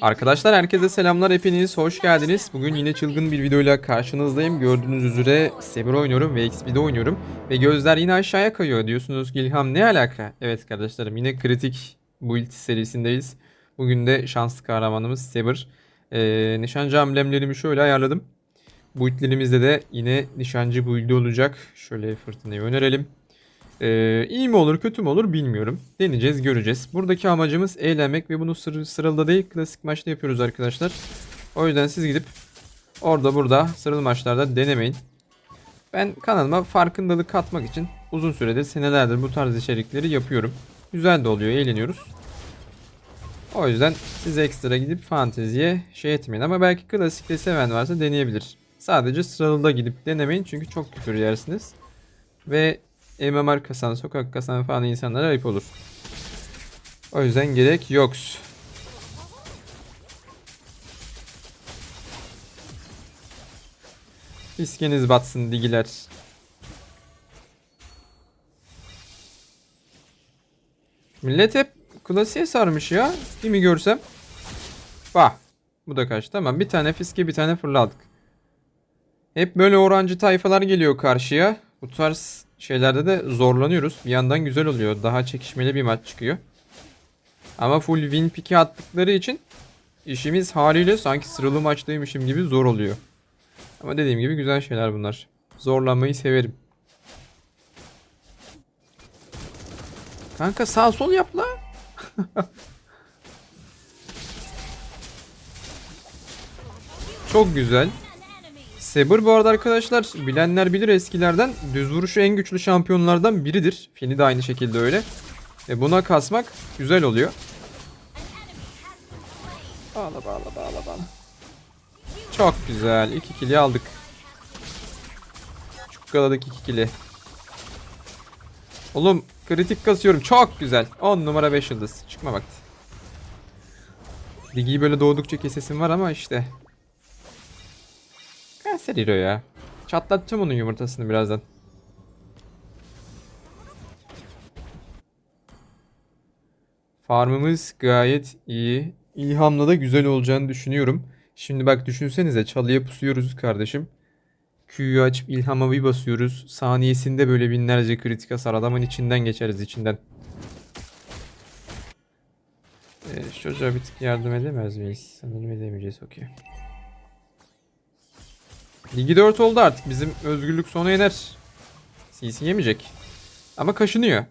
Arkadaşlar herkese selamlar hepiniz hoş geldiniz. Bugün yine çılgın bir videoyla karşınızdayım. Gördüğünüz üzere Saber oynuyorum ve XP'de oynuyorum. Ve gözler yine aşağıya kayıyor. Diyorsunuz ki İlham ne alaka? Evet kardeşlerim yine kritik build serisindeyiz. Bugün de şanslı kahramanımız Saber. Ee, nişancı amblemlerimi şöyle ayarladım. Build'lerimizde de yine nişancı build'i olacak. Şöyle fırtınayı önerelim. Ee, iyi mi olur kötü mü olur bilmiyorum. Deneyeceğiz göreceğiz. Buradaki amacımız eğlenmek ve bunu sır sıralda değil klasik maçta yapıyoruz arkadaşlar. O yüzden siz gidip orada burada sıralı maçlarda denemeyin. Ben kanalıma farkındalık katmak için uzun süredir senelerdir bu tarz içerikleri yapıyorum. Güzel de oluyor eğleniyoruz. O yüzden siz ekstra gidip fanteziye şey etmeyin ama belki klasikte seven varsa deneyebilir. Sadece sıralıda gidip denemeyin çünkü çok küfür yersiniz. Ve MMR kasan, sokak kasan falan insanlara ayıp olur. O yüzden gerek yok. İskeniz batsın digiler. Millet hep klasiğe sarmış ya. Kimi görsem. Bah. Bu da kaç. Tamam bir tane fiske bir tane fırladık. Hep böyle orancı tayfalar geliyor karşıya. Bu tarz şeylerde de zorlanıyoruz. Bir yandan güzel oluyor. Daha çekişmeli bir maç çıkıyor. Ama full win pick'i attıkları için işimiz haliyle sanki sıralı maçtaymışım gibi zor oluyor. Ama dediğim gibi güzel şeyler bunlar. Zorlanmayı severim. Kanka sağ sol yap la. Çok güzel. Saber bu arada arkadaşlar bilenler bilir eskilerden düz vuruşu en güçlü şampiyonlardan biridir. Fini de aynı şekilde öyle. E buna kasmak güzel oluyor. Bağla bağla bağla bağla. Çok güzel. İki kili aldık. Çukkaladık iki kili. Oğlum kritik kasıyorum. Çok güzel. 10 numara 5 yıldız. Çıkma vakti. Ligi böyle doğdukça kesesim var ama işte Kanser hero ya. Çatlatacağım onun yumurtasını birazdan. Farmımız gayet iyi. İlhamla da güzel olacağını düşünüyorum. Şimdi bak düşünsenize çalıya pusuyoruz kardeşim. Q'yu açıp ilhama bir basıyoruz. Saniyesinde böyle binlerce kritik hasar adamın içinden geçeriz içinden. Ee, çocuğa bir tık yardım edemez miyiz? Sanırım edemeyeceğiz okey. Ligi 4 oldu artık. Bizim özgürlük sona iner. CC yemeyecek. Ama kaşınıyor.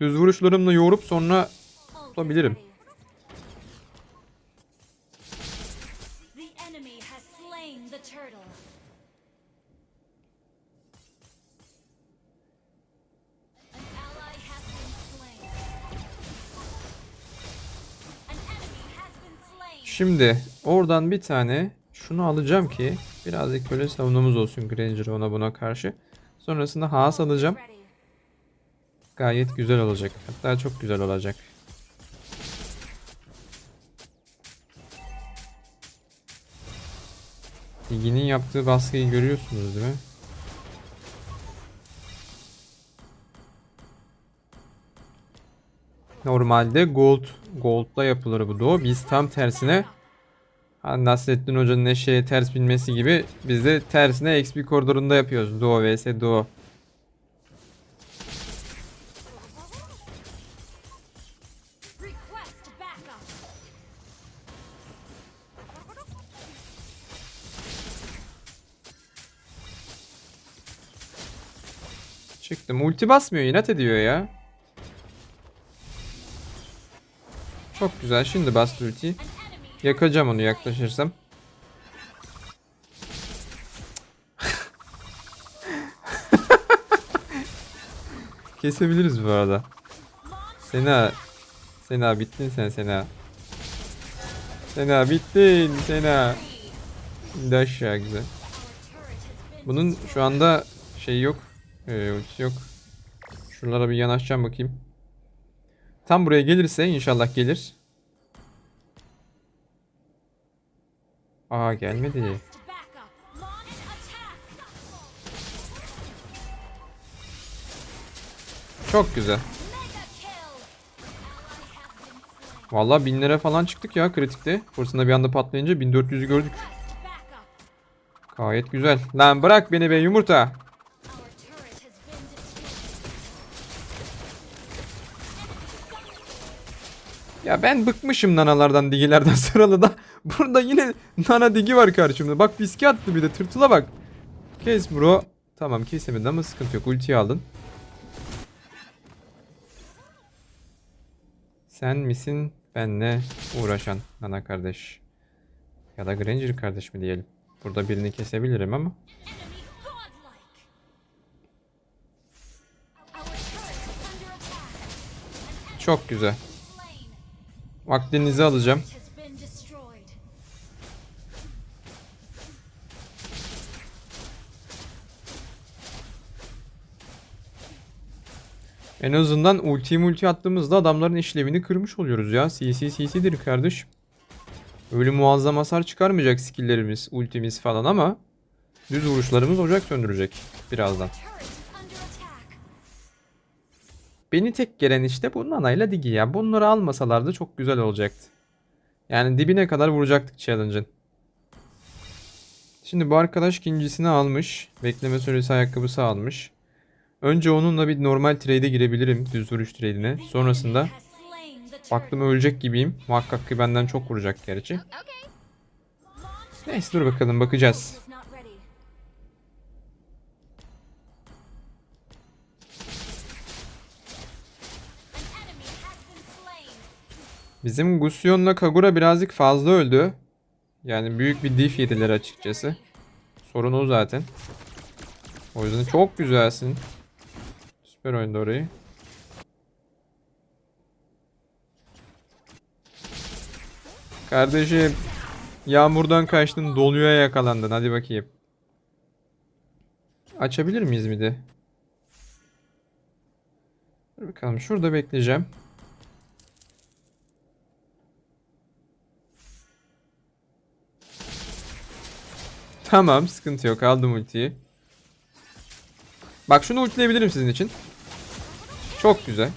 Düz vuruşlarımla yoğurup sonra tutabilirim. Şimdi oradan bir tane şunu alacağım ki birazcık böyle savunmamız olsun Granger ona buna karşı. Sonrasında Haas alacağım. Gayet güzel olacak. Hatta çok güzel olacak. Liginin yaptığı baskıyı görüyorsunuz değil mi? Normalde gold gold'la yapılır bu doğu. Biz tam tersine Nasrettin Hoca'nın eşeğe ters binmesi gibi biz de tersine XP koridorunda yapıyoruz. Duo vs Duo. Request backup. Çıktı. Multi basmıyor. inat ediyor ya. Çok güzel. Şimdi bastı ultiyi. Yakacağım onu yaklaşırsam. Kesebiliriz bu arada. Sena. Sena bittin sen Sena. Sena bittin Sena. İndi aşağı güzel. Bunun şu anda şey yok. Ee, yok. Şuralara bir yanaşacağım bakayım. Tam buraya gelirse inşallah gelir. Aa gelmedi. Çok güzel. Slain. Vallahi binlere falan çıktık ya kritikte. Fırtına bir anda patlayınca 1400'ü gördük. Gayet güzel. Lan bırak beni be yumurta. Ya ben bıkmışım nanalardan digilerden sıralı da. Burada yine nana digi var karşımda. Bak fiske attı bir de tırtıla bak. Kes bro. Tamam kesemedi ama sıkıntı yok. Ultiyi aldın. Sen misin benle uğraşan nana kardeş? Ya da Granger kardeş mi diyelim. Burada birini kesebilirim ama. Çok güzel. Vaktinizi alacağım. En azından ulti multi attığımızda adamların işlevini kırmış oluyoruz ya. CC CC'dir kardeş. Öyle muazzam hasar çıkarmayacak skilllerimiz, ultimiz falan ama düz vuruşlarımız ocak söndürecek birazdan. Beni tek gelen işte bu nanayla digi ya. Bunları almasalardı çok güzel olacaktı. Yani dibine kadar vuracaktık challenge'ın. Şimdi bu arkadaş ikincisini almış. Bekleme süresi ayakkabısı almış. Önce onunla bir normal trade'e girebilirim. Düz vuruş trade'ine. Sonrasında baktım ölecek gibiyim. Muhakkak ki benden çok vuracak gerçi. Neyse dur bakalım bakacağız. Bizim Gusion'la Kagura birazcık fazla öldü. Yani büyük bir diff yediler açıkçası. Sorun o zaten. O yüzden çok güzelsin. Süper oynadı orayı. Kardeşim yağmurdan kaçtın doluya yakalandın hadi bakayım. Açabilir miyiz de? Dur bakalım şurada bekleyeceğim. Tamam sıkıntı yok aldım ultiyi. Bak şunu ultileyebilirim sizin için. Çok güzel.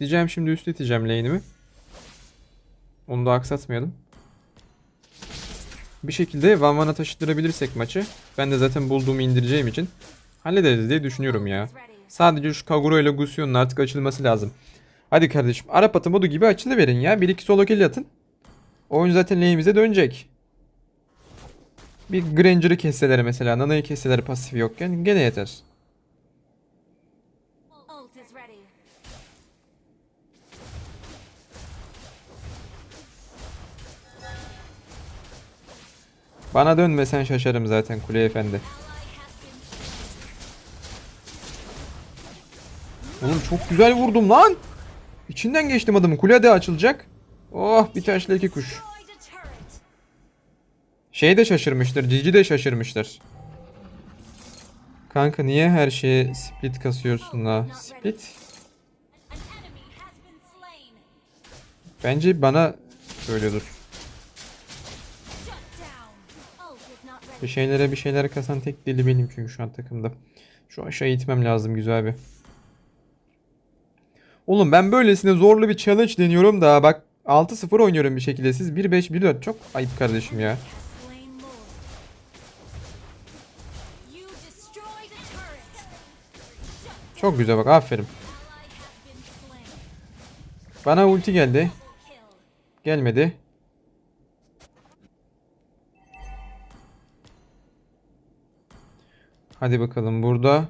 Diyeceğim şimdi üst iteceğim lane'imi. Onu da aksatmayalım. Bir şekilde Van Van'a taşıtırabilirsek maçı. Ben de zaten bulduğumu indireceğim için hallederiz diye düşünüyorum ya. Sadece şu Kagura ile Gusion'un artık açılması lazım. Hadi kardeşim Arap atı modu gibi açılıverin ya. 1-2 solo kill atın. Oyun zaten lane'imize dönecek. Bir Granger'ı kesseler mesela, Nana'yı kesseler pasif yokken gene yeter. Bana dönmesen şaşarım zaten Kule Efendi. Oğlum çok güzel vurdum lan. İçinden geçtim adamın. Kule de açılacak. Oh bir taşla iki kuş. Şey de şaşırmıştır. Cici de şaşırmıştır. Kanka niye her şeye split kasıyorsun la? Split? Bence bana söylüyordur. Bir şeylere bir şeyler kasan tek deli benim çünkü şu an takımda. Şu aşağı itmem lazım güzel bir. Oğlum ben böylesine zorlu bir challenge deniyorum da bak 6-0 oynuyorum bir şekilde. Siz 1-5-1-4 çok ayıp kardeşim ya. Çok güzel bak aferin. Bana ulti geldi. Gelmedi. Hadi bakalım burada.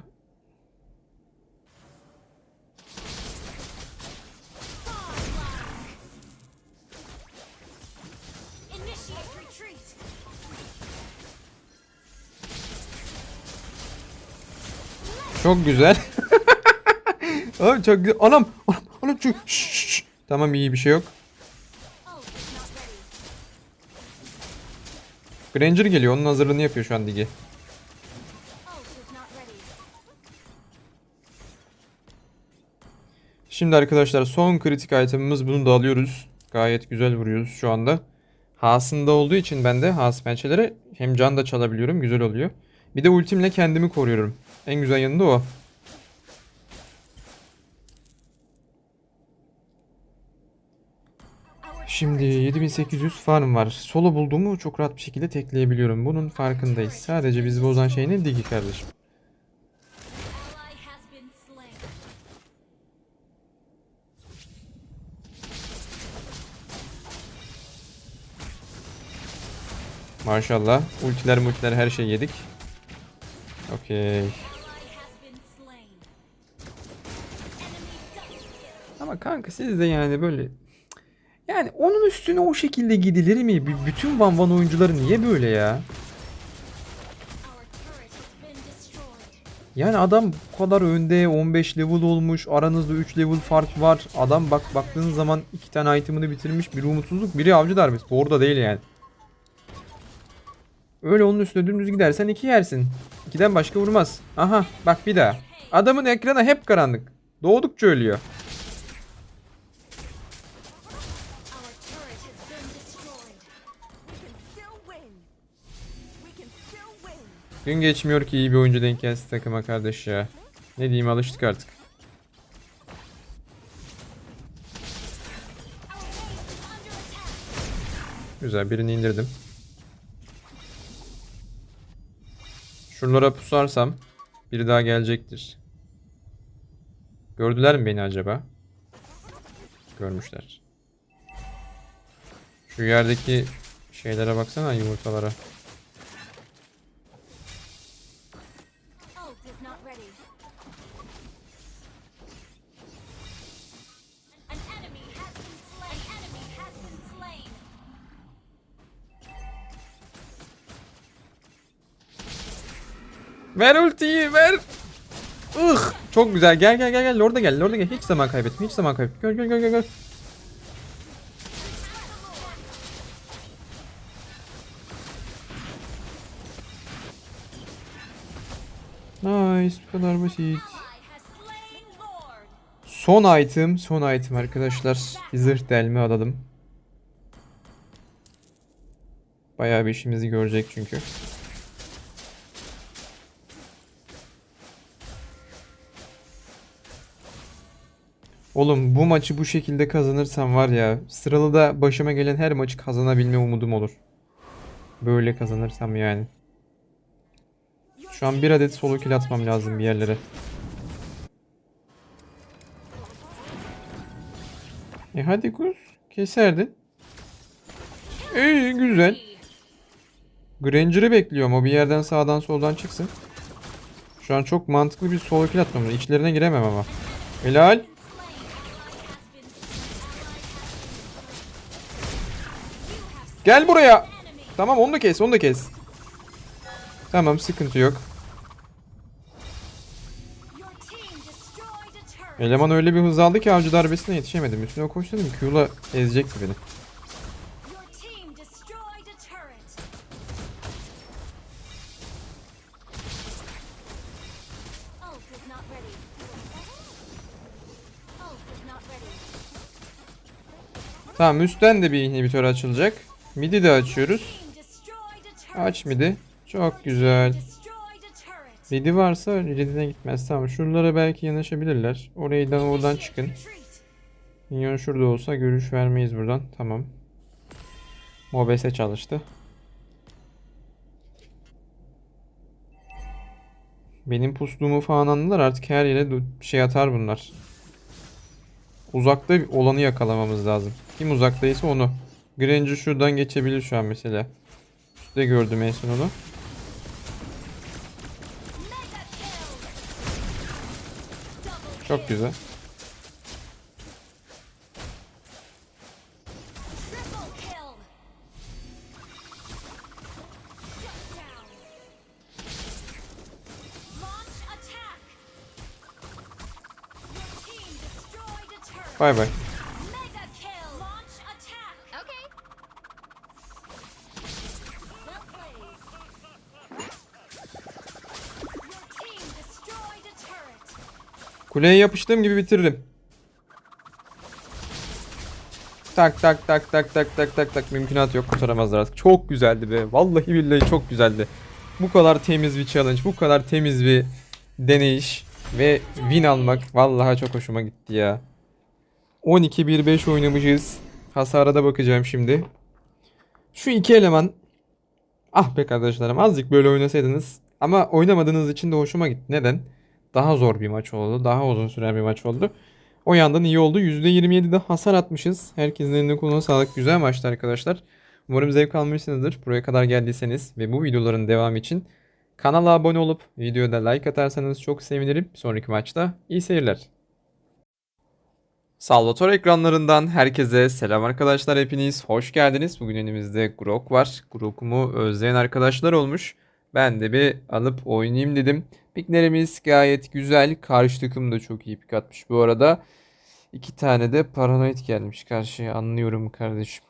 Çok güzel. Oğlum çok güzel. Anam. Anam. Anam. Şşş. Tamam iyi bir şey yok. Granger geliyor. Onun hazırlığını yapıyor şu an Digi. Şimdi arkadaşlar son kritik itemimiz bunu da alıyoruz. Gayet güzel vuruyoruz şu anda. Hasında olduğu için ben de has pençelere hem can da çalabiliyorum. Güzel oluyor. Bir de ultimle kendimi koruyorum. En güzel yanı da o. Şimdi 7800 farm var. Solo bulduğumu çok rahat bir şekilde tekleyebiliyorum. Bunun farkındayız. Sadece bizi bozan şey ne? Digi kardeşim. Maşallah. Ultiler multiler her şey yedik. Okey. Ama kanka siz de yani böyle... Yani onun üstüne o şekilde gidilir mi? B- Bütün Van Van oyuncuları niye böyle ya? Yani adam bu kadar önde 15 level olmuş. Aranızda 3 level fark var. Adam bak baktığın zaman iki tane itemını bitirmiş. Biri umutsuzluk, biri avcı darbesi. Bu orada değil yani. Öyle onun üstüne dümdüz gidersen iki yersin. İkiden başka vurmaz. Aha bak bir daha. Adamın ekranı hep karanlık. Doğdukça ölüyor. Gün geçmiyor ki iyi bir oyuncu denk gelsin takıma kardeş ya. Ne diyeyim alıştık artık. Güzel birini indirdim. Şuralara pusarsam biri daha gelecektir. Gördüler mi beni acaba? Görmüşler. Şu yerdeki şeylere baksana yumurtalara. Ver ultiyi ver. Ih, çok güzel. Gel gel gel gel. Lord'a gel. Lord'a gel. Hiç zaman kaybetme. Hiç zaman kaybetme. Gel gel gel gel. gel. Nice. Bu kadar basit. Son item. Son item arkadaşlar. Bir zırh delme alalım. Bayağı bir işimizi görecek çünkü. Oğlum bu maçı bu şekilde kazanırsam var ya sıralı da başıma gelen her maçı kazanabilme umudum olur. Böyle kazanırsam yani. Şu an bir adet solo kill atmam lazım bir yerlere. E hadi kuz. Keserdin. İyi güzel. Granger'ı bekliyorum. O bir yerden sağdan soldan çıksın. Şu an çok mantıklı bir solo kill atmam. İçlerine giremem ama. Helal. Gel buraya. Tamam onu da kes onu da kes. Tamam sıkıntı yok. Eleman öyle bir hız aldı ki avcı darbesine yetişemedim. Üstüne koşsaydım Q'la ezecekti beni. Tamam üstten de bir inhibitör açılacak. Midi de açıyoruz. Aç midi. Çok güzel. Midi varsa redine gitmez. Tamam şuralara belki yanaşabilirler. Oraydan oradan çıkın. Minyon şurada olsa görüş vermeyiz buradan. Tamam. Mobese çalıştı. Benim pusluğumu falan anladılar. Artık her yere şey atar bunlar. Uzakta olanı yakalamamız lazım. Kim uzaktaysa onu. Granger şuradan geçebilir şu an mesela. Üstte gördüm en son onu. Çok güzel. Triple kill. Kuleye yapıştığım gibi bitiririm. Tak tak tak tak tak tak tak tak mümkünat yok kurtaramazlar artık. Çok güzeldi be. Vallahi billahi çok güzeldi. Bu kadar temiz bir challenge, bu kadar temiz bir deneyiş ve win almak vallahi çok hoşuma gitti ya. 12-1-5 oynamışız. Hasara da bakacağım şimdi. Şu iki eleman Ah be kardeşlerim azıcık böyle oynasaydınız. Ama oynamadığınız için de hoşuma gitti. Neden? Daha zor bir maç oldu. Daha uzun süren bir maç oldu. O yandan iyi oldu. %27'de hasar atmışız. Herkesin eline koluna sağlık. Güzel maçtı arkadaşlar. Umarım zevk almışsınızdır. Buraya kadar geldiyseniz ve bu videoların devamı için kanala abone olup videoda like atarsanız çok sevinirim. Sonraki maçta iyi seyirler. Salvatore ekranlarından herkese selam arkadaşlar hepiniz hoş geldiniz. Bugün önümüzde Grok var. Grok'umu özleyen arkadaşlar olmuş. Ben de bir alıp oynayayım dedim. Piklerimiz gayet güzel. Karşı takım da çok iyi pik atmış bu arada. İki tane de paranoid gelmiş karşıya anlıyorum kardeşim.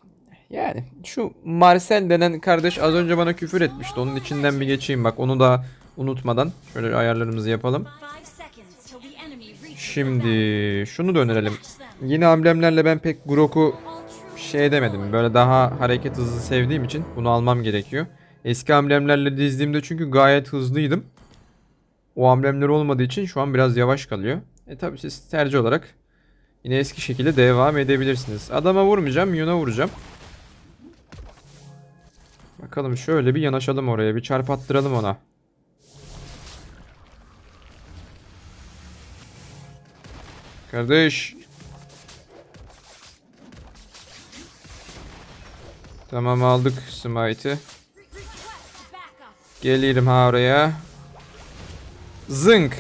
Yani şu Marcel denen kardeş az önce bana küfür etmişti. Onun içinden bir geçeyim bak onu da unutmadan. Şöyle ayarlarımızı yapalım. Şimdi şunu da önerelim. Yeni amblemlerle ben pek Grok'u şey demedim. Böyle daha hareket hızlı sevdiğim için bunu almam gerekiyor. Eski amblemlerle dizdiğimde çünkü gayet hızlıydım. O amblemler olmadığı için şu an biraz yavaş kalıyor. E tabi siz tercih olarak yine eski şekilde devam edebilirsiniz. Adama vurmayacağım, Yuna vuracağım. Bakalım şöyle bir yanaşalım oraya. Bir çarp attıralım ona. Kardeş. Tamam aldık backup. Gelirim ha oraya. Zınk.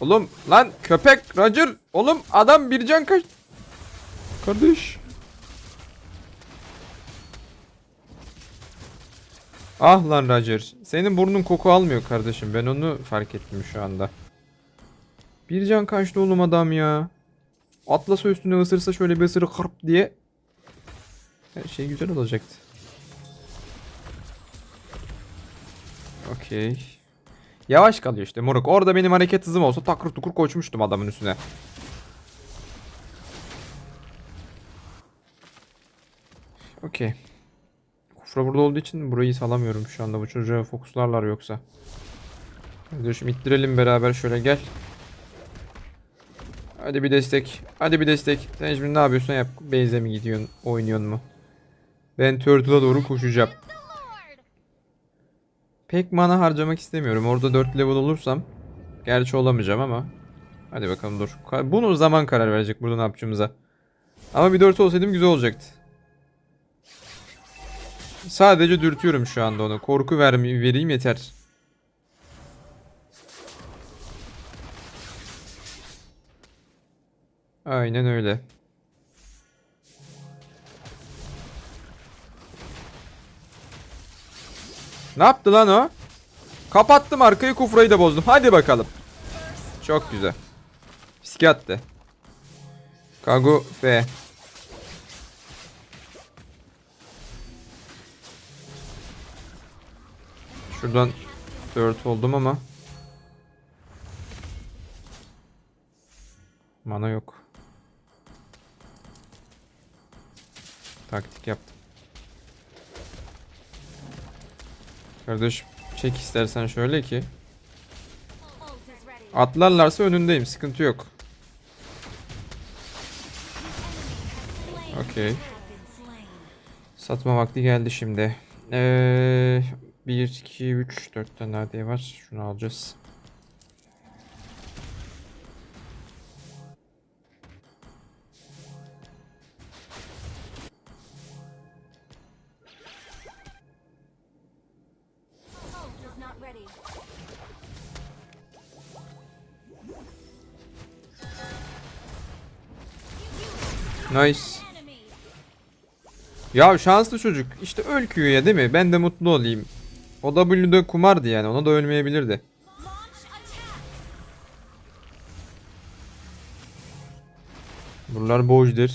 Oğlum lan köpek Roger. Oğlum adam bir can kaç. Kardeş. Ah lan Roger. Senin burnun koku almıyor kardeşim. Ben onu fark ettim şu anda. Bir can kaçtı oğlum adam ya. Atlasa üstüne ısırsa şöyle bir ısırı kırp diye. Her şey güzel olacaktı. Okey. Yavaş kalıyor işte moruk. Orada benim hareket hızım olsa takır tukur koşmuştum adamın üstüne. Okey. Kufra burada olduğu için burayı salamıyorum şu anda. Bu çocuğa fokuslarlar yoksa. Kardeşim ittirelim beraber şöyle gel. Hadi bir destek. Hadi bir destek. Sen şimdi ne yapıyorsun yap. Base'e gidiyorsun? Oynuyorsun mu? Ben Turtle'a doğru koşacağım. Pek mana harcamak istemiyorum. Orada 4 level olursam. Gerçi olamayacağım ama. Hadi bakalım dur. Bunu zaman karar verecek burada ne yapacağımıza. Ama bir 4 olsaydım güzel olacaktı. Sadece dürtüyorum şu anda onu. Korku vermi vereyim yeter. Aynen öyle. Ne yaptı lan o? Kapattım arkayı kufrayı da bozdum. Hadi bakalım. Çok güzel. Fiske attı. Kagu F. Şuradan 4 oldum ama. Mana yok. Taktik yaptım. Kardeşim çek istersen şöyle ki. Atlarlarsa önündeyim. Sıkıntı yok. Okey. Satma vakti geldi şimdi. Ee, 1, 2, 3, 4 tane daha var. Şunu alacağız. Ya şanslı çocuk. İşte öl Q'ya değil mi? Ben de mutlu olayım. O W'de kumardı yani. Ona da ölmeyebilirdi. Buralar boşdur.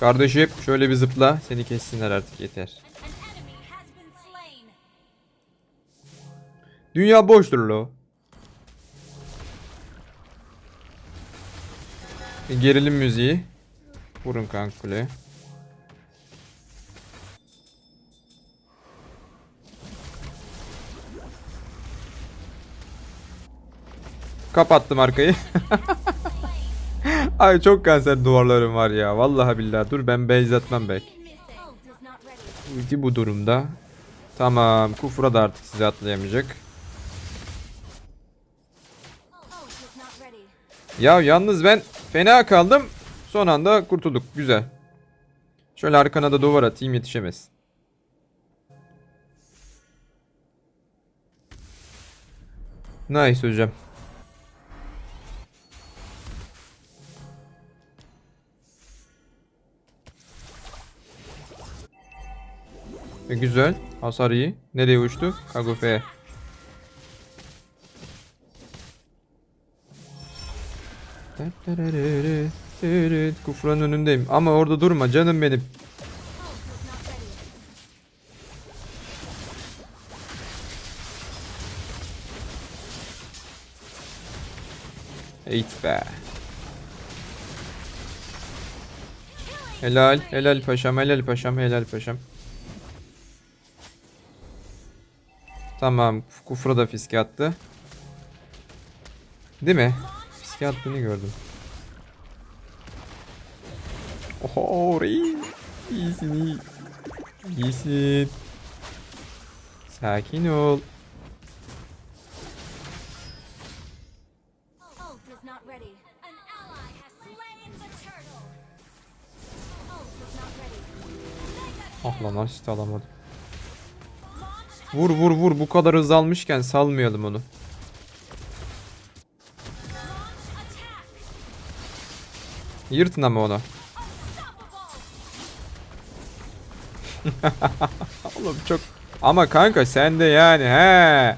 Kardeşim şöyle bir zıpla. Seni kessinler artık yeter. Dünya boştur lo. Gerilim müziği. Vurun kanka kuleye. Kapattım arkayı. Ay çok kanser duvarlarım var ya. Vallahi billahi. Dur ben not ready. Ulti bu durumda. Tamam. Kufra da artık size atlayamayacak. Ya yalnız ben fena kaldım. Son anda kurtulduk. Güzel. Şöyle arkana da duvar atayım yetişemez. Nice hocam. E, güzel. Hasar iyi. Nereye uçtu? Evet, Kufranın önündeyim. Ama orada durma canım benim. Eğit be. Helal, helal paşam, helal paşam, helal paşam. Tamam, Kufra da fiske attı. Değil mi? Fiske attığını gördüm. Oho, reis. İyisin iyi. İyisin. Sakin ol. Ah lan asist alamadım. Vur vur vur bu kadar hız almışken salmayalım onu. Yırtın ama onu. Oğlum çok... Ama kanka sen de yani he.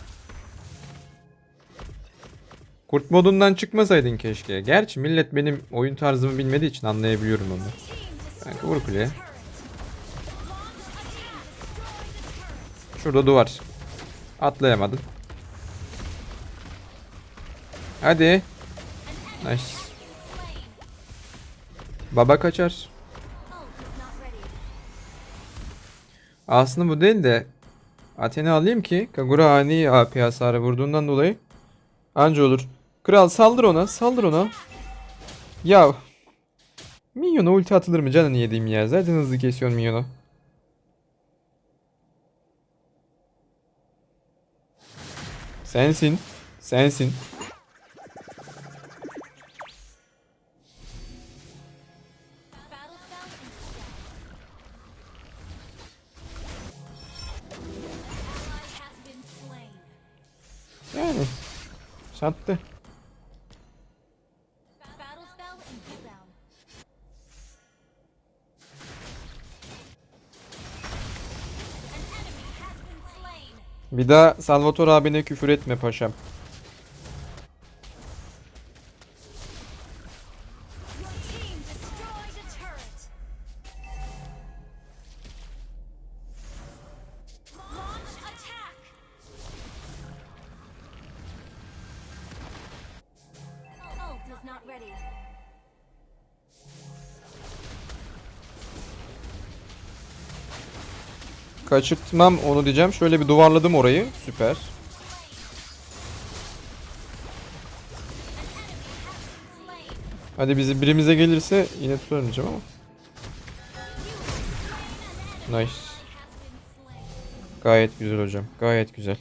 Kurt modundan çıkmasaydın keşke. Gerçi millet benim oyun tarzımı bilmediği için anlayabiliyorum onu. Kanka vur kuleye. Şurada duvar. Atlayamadın. Hadi. Nice. Baba kaçar. Aslında bu değil de Athena alayım ki Kagura ani AP hasarı vurduğundan dolayı anca olur. Kral saldır ona, saldır ona. Ya Minyona ulti atılır mı canını yediğim ya. Zaten hızlı kesiyorsun Minyonu. Sensin. Sensin. Yani sattı. Bir daha Salvatore abine küfür etme paşam. Kaçırtmam onu diyeceğim. Şöyle bir duvarladım orayı. Süper. Hadi bizi birimize gelirse yine tutamayacağım ama. Nice. Gayet güzel hocam. Gayet güzel.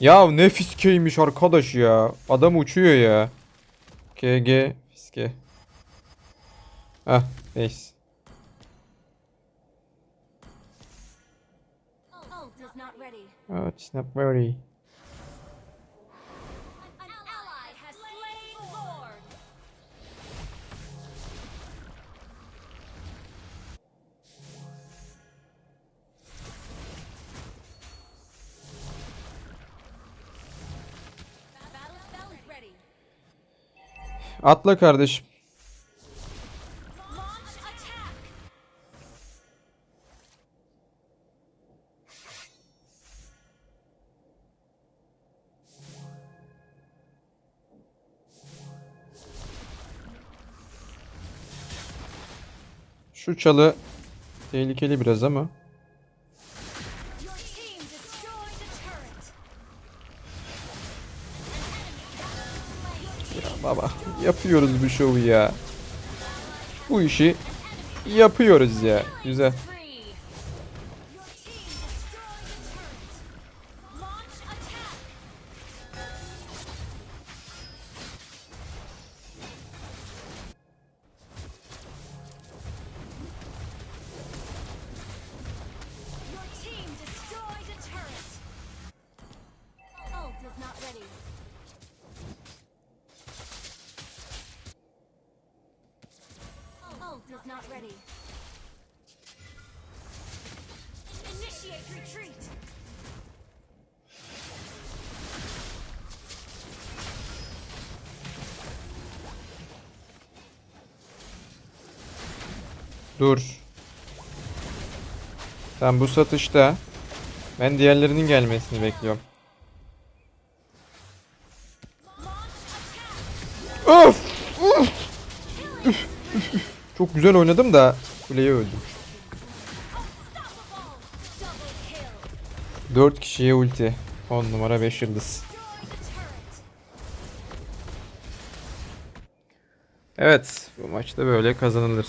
Ya ne fiskeymiş arkadaş ya. Adam uçuyor ya. KG fiske. Ah neyse. Ult is not ready. Oh, it's not very. Atla kardeşim. Şu çalı tehlikeli biraz ama. Ya baba Yapıyoruz bu şovu ya. Bu işi yapıyoruz ya. Güzel. İs not ready. Initiate retreat. Dur. Tamam bu satışta ben diğerlerinin gelmesini bekliyorum. Of! Çok güzel oynadım da kuleye öldüm. Unstoppable. Double kill. 4 kişiye ulti. 10 numara 5 yıldız. Evet bu maçta böyle kazanılır.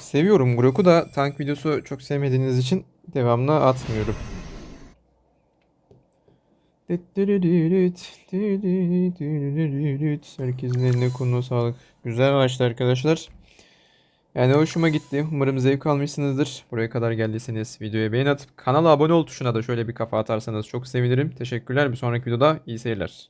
Seviyorum Grok'u da tank videosu çok sevmediğiniz için devamlı atmıyorum. Herkesin eline koluna sağlık. Güzel maçtı arkadaşlar. Yani hoşuma gitti. Umarım zevk almışsınızdır. Buraya kadar geldiyseniz videoya beğen atıp kanala abone ol tuşuna da şöyle bir kafa atarsanız çok sevinirim. Teşekkürler. Bir sonraki videoda iyi seyirler.